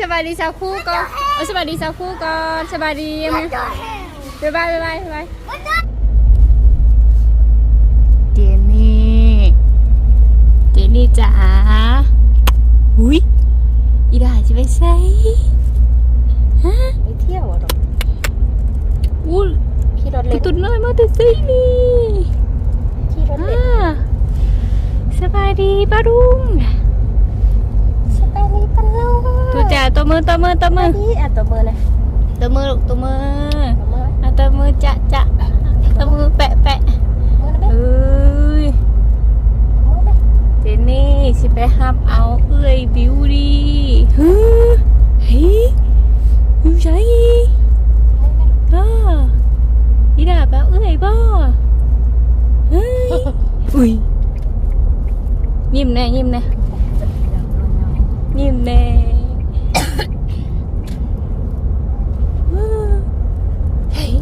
สบายดีสาวคู่ก่อนเออสบายดีสาวคู่ก่อนสบายดีไหมบ๊ายบายบ๊ายบายบ๊ายบายเจนนี่เจนนี่จ๋าอุ้ยอีดาจะไปใส่ฮะไปเที่ยวอะดอกอู้ขี่รถไปเล่นตุนน้อยมาแต่ซีนี่ขี่รถอ่เล่นาสบายดีป้าดุง สบายดีปันลูกตัวจ๋าตัวมือตัวมือตัวมือนี่อะตัวมือเลยตัวมือลูกตัวมือตัวมืออะตัวมือจะจะตัวมือแปะแปะมือนะเอ้ยเจนนี่สิไปฮับเอาเอ้ยบิวดีฮึเฮ้ยอยู่ใช่ก็อีดาแปลเอ้ยบ่เฮ้ยอุ้ยยิ้มแน่ยิ้มแน่ยิ้มแน่เฮ้ย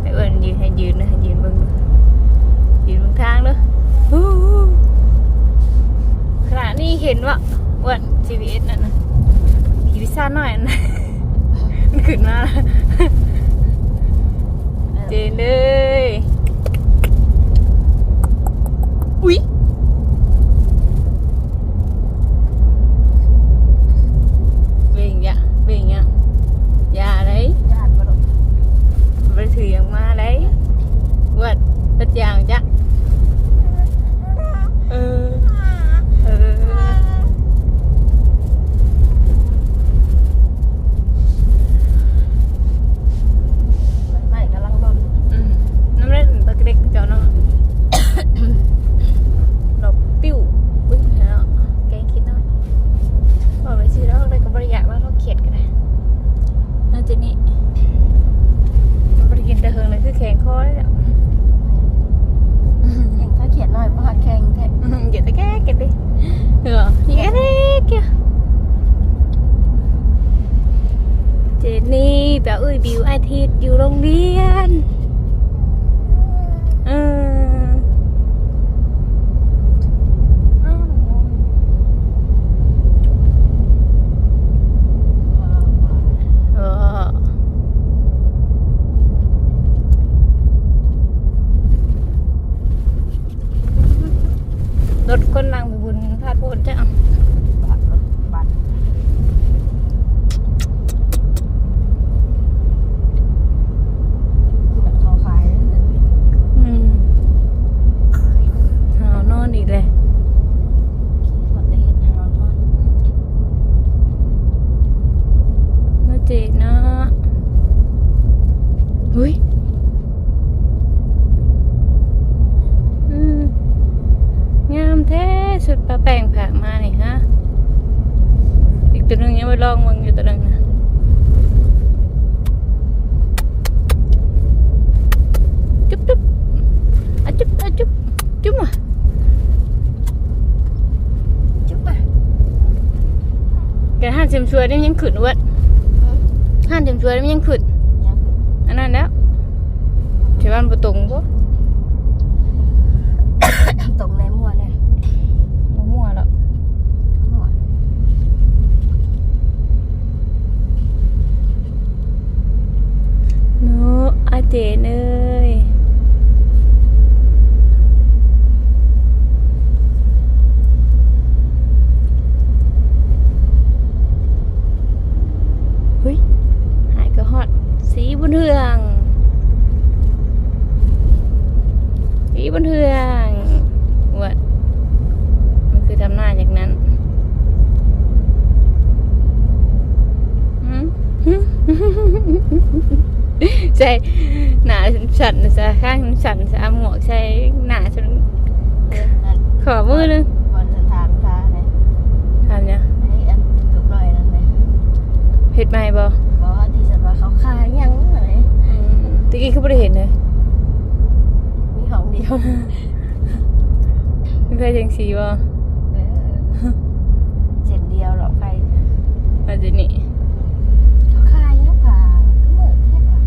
ไปเอิญยืนให้ยืนนะให้ยืนเบิ่งดูยืนเบิ่งทางเด้อฮู้ ขณะนี้เห็นว่าอ้วัน GPS นั่นนะผีพิซซ่าหน่อยนะมันขึ้นมาแล้วเจนเลย อุ๊ย นึงยังไม่ลองมึงอยู่ตัวหนึงนะจุ๊บจุ๊บอะจุ๊บอะจุ๊บจุ๊บอะจุ๊บไปแกห้านเสียมช่วยนี่มันยังขึ้นเวะห้านเสียมช่วยนี่มันยังขึ้นยังอันนั้นแล้วเทวันประตรงปะ ตรงในมั่วเนี่ย มามั่วแล้ว มั่ว โนอาเจนเอ้ยเฮ้ย หายก็ฮอด สีบนเทือง สีบนเทืองวะมันคือทำหน้าอย่างนั้นหืม ใช่หนาฉันฉันจะข้างฉันจะเอาหมวกใส่หนาฉันขอมือหนึงบอลสถานพาเนี่ยทำเนี่ยไอ้อันตุกหน่อยนั่นเลยเห็ดไหมบ่บอกว่าที่สันว่าเขาขายยังไงอืมตะกี้เขาไม่ได้เห็นเลยมีของเดียวมีใครจังสีบ่เออเส้นเดียวหรอกใคร อาจจะนี่ เขาขายยังผ่าก็เหมือนแค่ว่า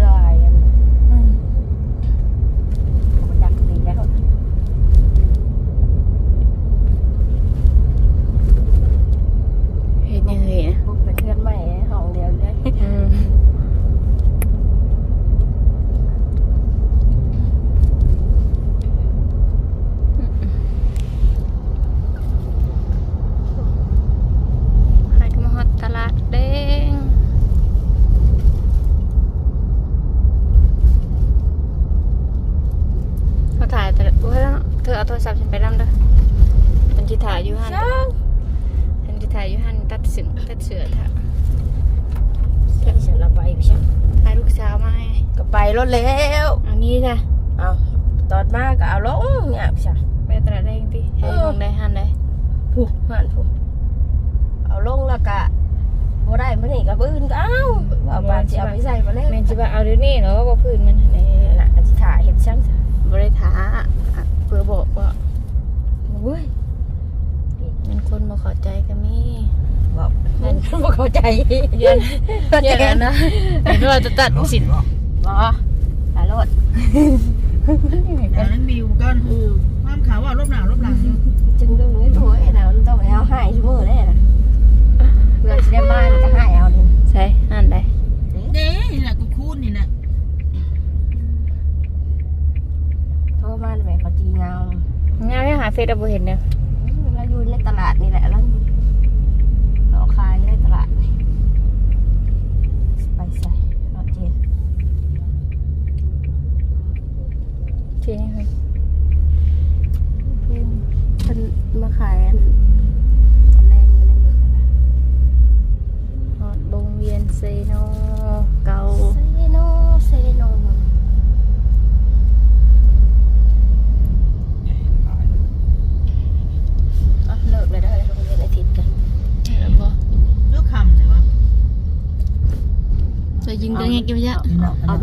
ดอยอัน อืม มันอยากตีแล้ว เห็ดยังไงนะ ปุ๊บเป็นเพื่อน สึงแต่เสือท่าที่ฉันเราไปพี่ช่างพาลูกสาวมาให้ก็ไปรถแล้วเอางี้จ้ะเอาตอนมาก็เอาลงเนี่ยพี่ช่างไปตลาดได้ยังพี่ให้ของได้หันได้ผู้หันผู้เอาลงแล้วก็บ่ได้มื้อนี้ก็บื้นก็เอาว่าบาดสิเอาไปใส่บ่แล้วแม่นสิว่าเอาเดี๋ยวนี้เหรอว่าพื้นมันไหนนี่ล่ะก็สิถ่ายเห็นช่างซะบริท้าอะเพื่อบอกว่าโอ้ยเป็นคนมาเข้าใจก็มี บอกมันบ่เข้าใจเย็นเย็นนะเห็นว่าจะตัดสินบ่ตาโลดแต่นั้นบิวก่อนอืมความขาวว่าลบหนาวลบหลังอยู่จึงดูนี่โอ้ยน่ะมันต้องเอาให้ชั่วโมงแน่น่ะเพื่อนสิได้บ้านก็ให้เอานี่ใช่หันได้เด้นี่แหละกูคูนนี่แหละโทรมาเลยแม่เขาจีเงางานไม่หาเฟซเอาบ่เห็นเนี่ยอืมเราอยู่ในตลาดนี่แหละแล้วเรา ขายในตลาดนี่ไปใส่เราเจนจริงเลยเพิ่นเพิ่นมาขาย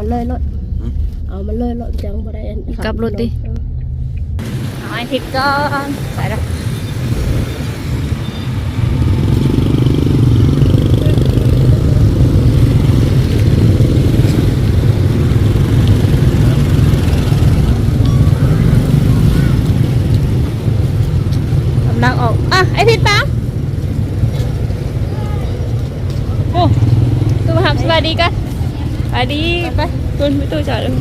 เนาะเอามันเลยรถเอามันเลยรถจังบ่ได้อันกลับรถดิเออเอาไอ้ทิศก่อนไปละกำลังออก อะ ไอทิศปังโอ้ตู้มาทำสบายดีกัน ไปดีไปคุณไปตู้จอดเลย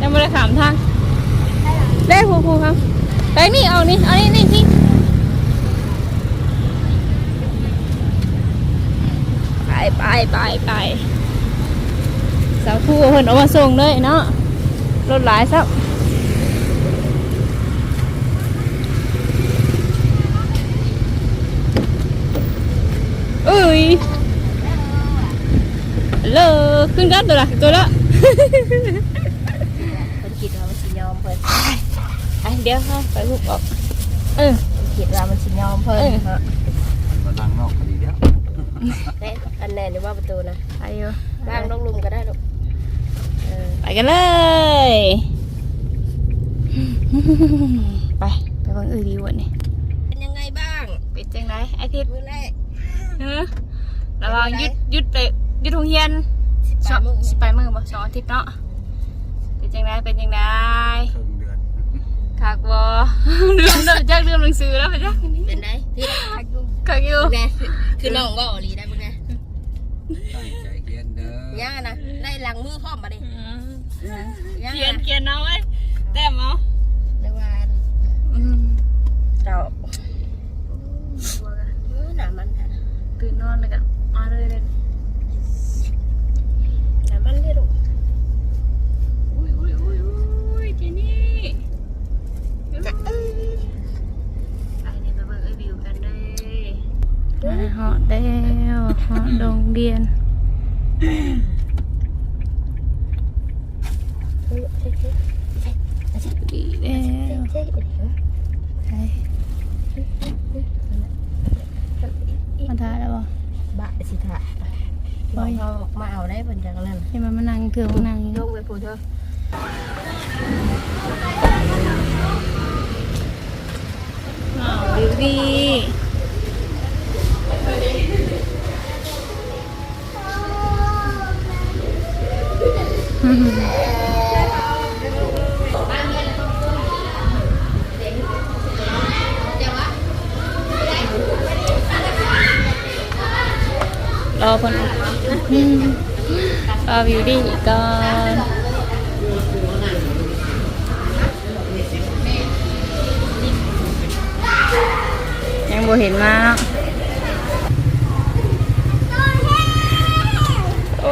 ยังไม่ได้ถามทางได้ครูครูครับไปนี่เอานี่เอานี่นี่นี่ไปไปไปไปสาวครูเพิ่นเอามาส่งเลยเนาะรถหลายซับเอ้ย ฮัลโหลขึ้นกันตัวละตัวละเพิ่นคิดว่ามันสิยอมเพิ่นไปเดี๋ยวค่ะไปหุบออก เออเพิ่นคิดว่ามันสิยอมเพิ่นเออฮะมานั่งนอกคดีแล้วเอ๊ะอันแน่นี่ว่าประตูนะไปอยู่ล่างลงลุมก็ได้ลูกเออไปกันเลย ไป ไปเบิ่งอื่นดีกว่านี่เป็นยังไงบ้าง เป็นจังไรไอทิศมื้อแรกเออระวังหยุดหยุดไป หยุดโรงเรียนสิบสสาอมงมื้อสิไปมือบ่สองอาทิตย์เนาะเป็นจังไรเป็นจังไรครึ่งเดือนคักบ่เรื่องเดิมจักเรื่องหนังสือแล้วไปจักเป็นไงที่ทักอยู่คักอยู่แน่คือน้องว่าอหลีได้บ่แน่ตั้งใจเรียนเด้อย่างนะได้หลังมือพร้อมบ่ดิย่างเขียนนะเขียนเอาไว้แต้มเอาได้ว่าอืมเราเออหน้ามันค่ะตื่นนอนเลยกันมาเลยเลยหน้า มันเลยลูกอุ้ยอุ้ยอุ้ยอุ้ยเจนี่จะเอ้ยไปเนี่ยไปเบิ่งไอ้วิวกันเลยมาเหาะแล้วเหาะโรงเรียน เฮ้ยเฮ้ยเฮ้ยเฮ้ยเฮ้ย ดีแล้ว เฮ้ยเฮ้ย ใช่มาถ่ายแล้วบ่ บะสิท่าบอกเขามาเอาได้เพิ่นจังนั้น ให้มันมานั่งเถื่ รอวิวดีก่อนยังบ่เห็นมาเนาะ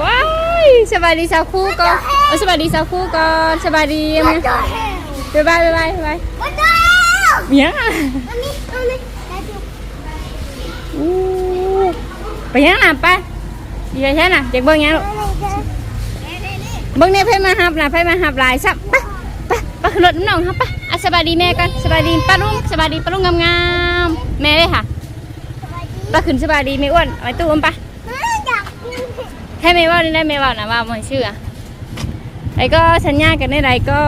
ว้ายสบายดีสาวคู่ก่อนเอาสบายดีสาวคู่ก่อนสบายดีไหมบ๊ายบายบ๊ายบายบ๊ายบายยังอะอู้ไปยังน่ะไปอย่าใช่น่ะเด็กเบิ่งยังลูก เบิ่งเนี่ยไผมาหับน่ะไผมาหับหลายซับไปไปไปขึ้นรถน้องครับไปอะสบายดีแม่ก่อนสบายดีป้าลุงสบายดีป้าลุงงามๆแม่เลยค่ะไปขึ้นสบายดีแม่อ้วนเอาไปตู้อมไปให้แม่ว่าได้แม่ว่านะว่าไม่เชื่อไอ้ก็สัญญากันได้ไรก็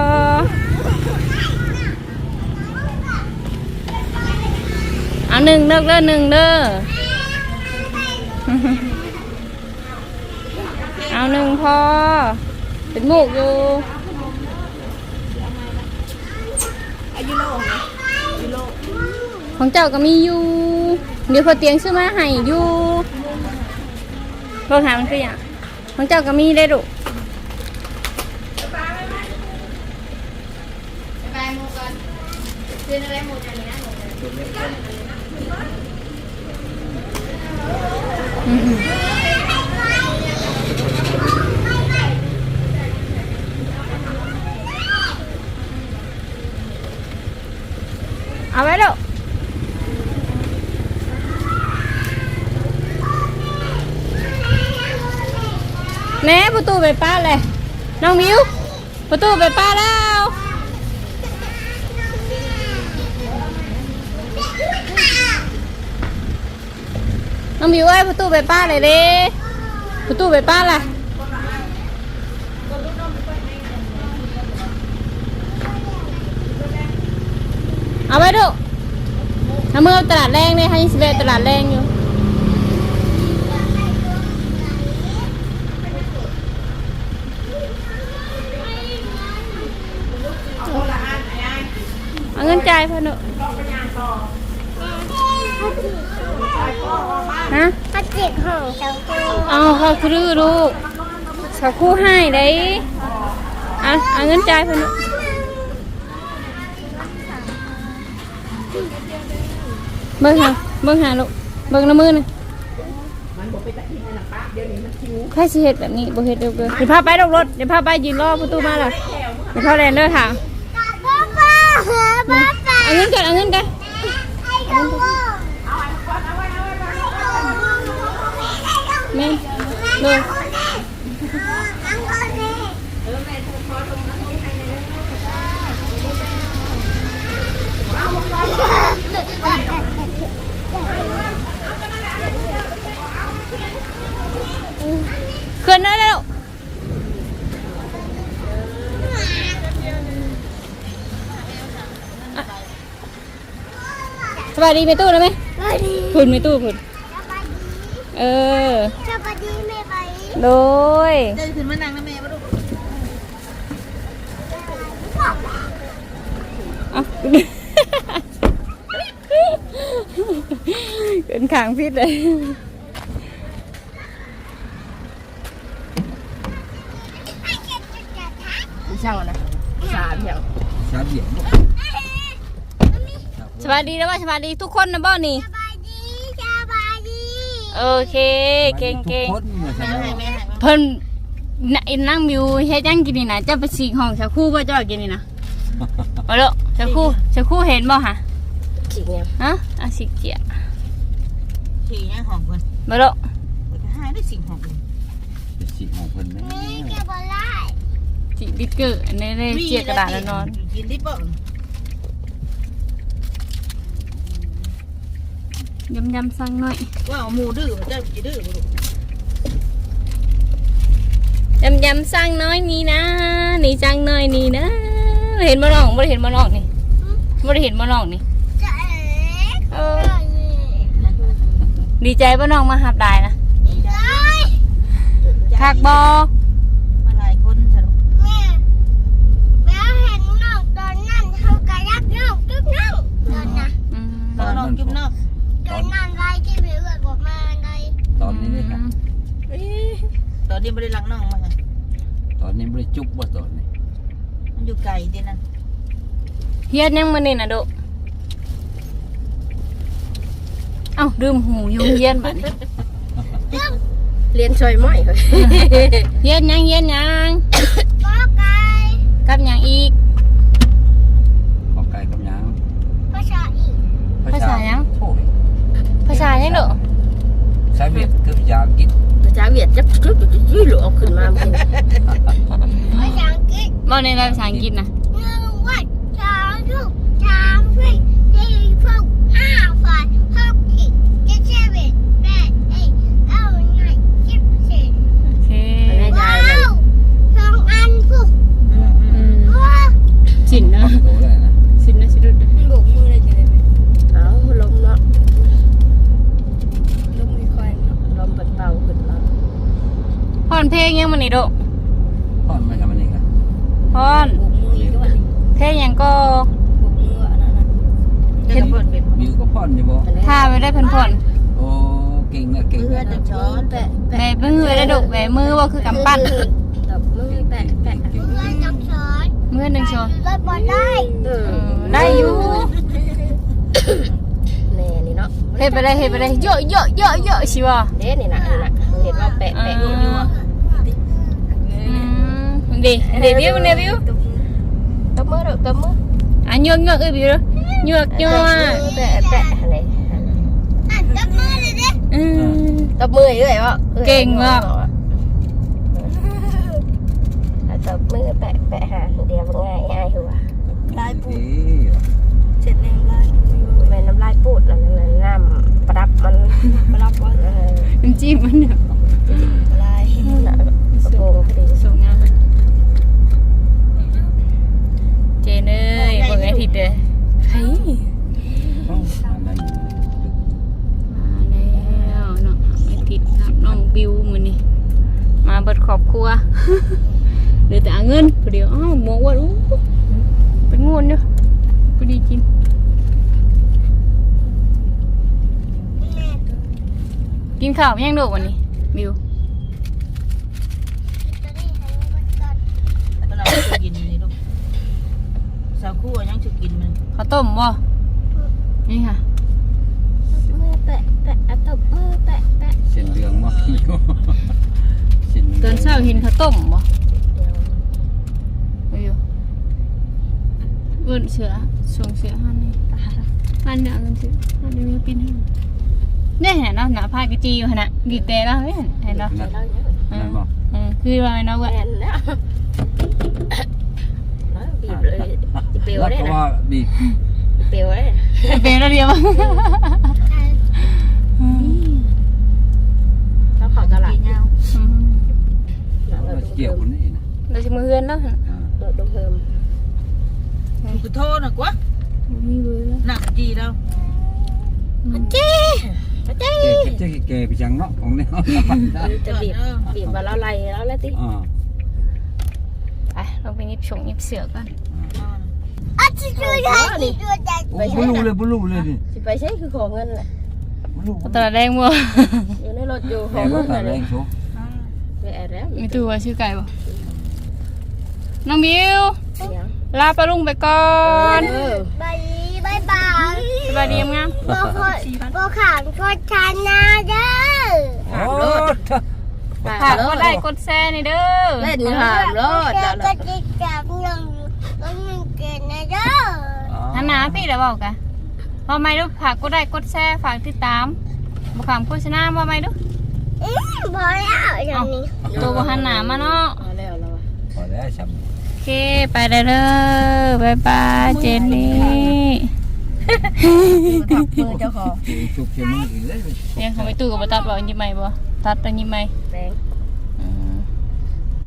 เอาหนึ่งเด้อเด้อหนึ่งเด้อเอาหนึ่งพอ เป็นหมูกอยู่ของเจ้าก็มีอยู่ เดี๋ยวพอเตียงซื้อมาให้อยู่โทรถามมันคืออย่างของเจ้าก็มีได้ดุไปหมูกันซื้ออะไรหมูกันนี่นะ เอาไว้ลูกแม่ประตูไปป้าเลยน้องมิวประตูไปป้าแล้วน้องมิวเอ้ยประตูไปป้าเลยเด้ประตูไปป้าลยเอาไว้ดู ถ้าเมื่อตลาดแรงเนี่ยให้สิเวตลาดแรงอยู่เอาเงินจ่ายพ่อหนูฮะถ้าจ็บห้องเจ้ากูเอาเขาคือลูกสาวคู่ให้ได้อะเอาเงินจ่ายพนลู เบิ่งหาเบิ่งหาลูกเบิ่งน้ำมือน่ะใครสิเฮ็ดแบบนี้บ่เฮ็ดเด้อเด้อเดี๋ยวพาไปลงรถเดี๋ยวพาไปยืนรอประตูมาล่ะเดี๋ยวพาแลนเด้อค่ะป้าป้าป้าป้าเอาเงินกันเอาเงินกันไอ้เจ้ากูแม่ เลยอังก็นี่ขึ้นได้แล้วอะสบายดีไหมตู้ได้ไหมสวัสดีพุ่นไหมตู้พุ่นสวัสดีเออสวัสดีแม่ไปโดยเดินขึ้นมานั่งนะแม่มาดูเอาเป็นขางพิษเลย ไม่ ช่างอะนะสามอย่างชาเบียดสวัสดีนะว่าสวัสดีทุกคนนะบ่นี่สวัสดีสวัสดีโอเคเก่งเก่งทุกคนเนี่ยแม่ให้แม่ให้เพิ่นน่ะอินนั่งมิวเฮ็ดหยังกินนี่นะจะไปสีกห้องชาคู่บ่จ้อยกินนี่นะมาแล้วชาคู่ชาคู่เห็นบ่ฮะขี้เนี่ยฮะอะสิเจียขี่ยังของคนมาแล้วให้ได้สิ่งของคนเป็นสิของเพิ่นแม่มีแกบอลไล่ สิบิ๊กเกอร์อันนี้เลยเจียกระดาษแล้วนอน กินดิบบ่ยำยำๆสั่งหน่อยว่าหมูดื้อเจ้าจะดื้อบ่ลูกยำยำๆสั่งน้อยนี่นะ นี่จังน้อยนี่นะ เห็นบ่น้องบ่ได้เห็นบ่น้องนี่บ่ได้เห็นบ่น้องนี่จะเอ๋เออดีใจบ่น้องมาหับได้นะ ดีใจคักบ่ มาหลายคนสรุป แม่แม่เห็นน้องตอนนั้นเขากระยับน้องจุ๊บน้องตอนน่ะ อืม ตอนนอก จุ่มนอกตอนนั้นไรที่พี่เอ๋ยบอกมาไรตอนนี้เลยครับตอนนี้ไม่ได้ลังน้องมาตอนนี้ไม่ได้จุกบ่ตอนนี้มันอยู่ไกลเด่นนั่นเฮียนยังมื้อนี้น่ะโดเอ้าดื่มหูอยู่เฮียนบัดนี้เรียนช่วยไหมเฮ้ยเฮียนยังเฮียนยัง ก็ไก่กับหยังอีก ขอไก่กับหยัง ภาษาอีก ภาษาหยัง โอ้ยภาษาหยังเด้อชาเบียดคือเวียดจะจุดจุดจุดหลอกขึ้นมาเมื่อกี้ภาษาอังกฤษบ่ในภาษาอังกฤษนะหนึ่งวันสองทุกสามสี่สี่หกห้าแปดหกเจ็ดเจ็ดเจ็ดแปดเอ็ดเก้าหนึ่งสิบสิบโอเคว้าวสองอันปุ๊บอืมอืมอืมว้าวสินนะโตเลยนะ สินนะสิรุด บุกมือเลยจ้ะเอาลมเนาะ ลงมือคอยเนาะ ลมเป็นเป่าขึ้นมา พอน เพลงยังมันนี่โดพอนไมาทำอันนี้กันพอนบุกมืออีกด้วยเพลงยังก็บุกมืออันนั้นเจ้าก็นเป็นบิวก็พอนอยู่บ่ท่าไปได้เพิ่นพอนโอ้เก่งนะเก่งเพื่อนะจะช้อนแปะแบมือได้ดกแบมือว่าคือกำปั้นกับมือแปะแปะเมื่อนจับช้อนมือหนึ่งช้อนรถบอลได้ได้อยู่แน่นี่เนาะเฮ็ดไปได้เฮ็ดไปได้เยอะเยอะเยอะเยอะชิวะเด้นี่นะนี่นะเห็นว่าแปะแปะอยู่อยู่อะ มดีดีวิวดีวิวตบมือเด้อตบมืออะเงือกเงือกเอ้ยวิวเงือกเงือกแปะแปะอะไรอะจับมือเลยดิอืมตบมือเอ้ยวะเก่งว่ะตบมือแปะแปะหาเดียวง่ายง่ายหัวลายปูเสร็จแล้วลายเป็นน้ำลายปูดนั่นนั่นน้ำประดับมันประดับว่าเออน้ำจิ้มมันเนี่ยลายน่ะกระโปรงพอดีสวยงามเจ นเอ้ยบอกไอ้ผิดเลยเฮ้ยอันนั้นมาแล้วเนาะไอ้ผิดครับน้องบิวมือนี่มาเบิดครอบครัวเหลือแต่เอาเงินพอเดียวอ้าวหมอว่าอู้เป็นงวนเนาะพอดีกินกินข้าวยังโดดวันนี้บิวมันเอาไปกิน นี่ลูกสาวคู่ยังจะกินมันข้าวต้มบ่นี่ค่ะมือแปะแปะตบมือแปะแปะเส้นเหลืองมาพี่เส้นตอนเช้าเห็นข้าวต้มบ่บิวเบิ่นเสือส่งเสือหันนี่หันเดี๋ยเอาเงินเสือหันเดี๋ยวมีปิ้นให้เนี่ยเห็นเนาะหน้าพากระจีอยู่หั่นน่ะบีบแต่แล้วเห็นเห็นเนาะนั่นเราคือว่าเนาะเว้ย นแล้วบีบเลย เปลวแล้วได้ก็นะว่าบีบเปลวได้เป็นแล้วเดียวเขาขอตลาดกินยาวเราเราต้องเกี่ยวเพิ่คนมนี้นะเราจะมือเฮือนเนาะอ่าเราต้องเพิ่ม กูโทษนะกว่ามีเบอร์แล้วหนักจีแล้วเจ๊เจ๊เก๋เจ๊เก๋ไปจังเนาะของแนวปั่นได้จะบีบบีบมาแล้วไล่แล้วแล้วติอ่าไปเราไปยิบฉงยิบเสือกันอะ จะช่วยได้กี่ตัวใจโอ้บ่รู้เลยบ่รู้เลยนี่สิไปใช้คือของเงินแหละบ่รู้ตลาดแดงบ่อยู่ในรถอยู่ขอแม่งก็เงินตัดเลแรยงโชว์ไปแอดแล้วมีตัวชื่อไก่บ่น้องบิวยังลาปลาลุงไปก่อนเออบายบายบายสบายดีงามโบขอโบขานโคตรชนะเด้อโอ้ฝากกดไลค์กดแชร์นี่เด้อเล่นหามรถเจแล้อวก็จะจับเงินก็เงิน เกินนะเด้อหันหน้าพี่แล้วบอกกะพอไหมลูกฝากกดไลค์กดแชร์ฝากติดตามบ่ขามโฆษณาบ่ไหมลูกอืมพอแล้วอย่างนี้ ตัวบ่หันหน้ามาเนาะพอแล้วแล้วพอแล้วช้ำโอเคไปได้เด้อบายบายเจนนี่ทับมือเจ้าของจุกเขียวมืออีกเลยเนี่ยเขาไปตู้กับบ่ตัดบ่ยิบใหม่บ่ตัดไปยิบใหม่ แบง